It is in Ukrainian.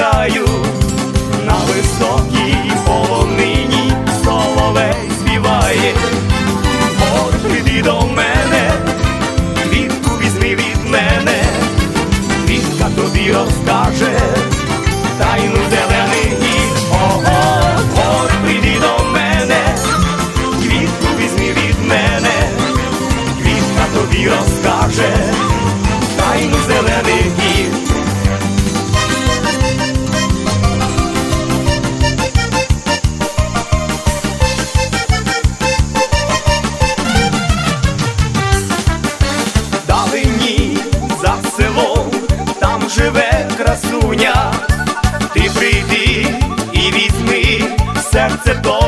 чекаю на високій полонині соловей співає. От прийди до мене, квітку візьми від мене, квітка тобі розкаже тайну зелених гір. Ого, от прийди до мене, квітку візьми від мене, квітка тобі розкаже serce, bo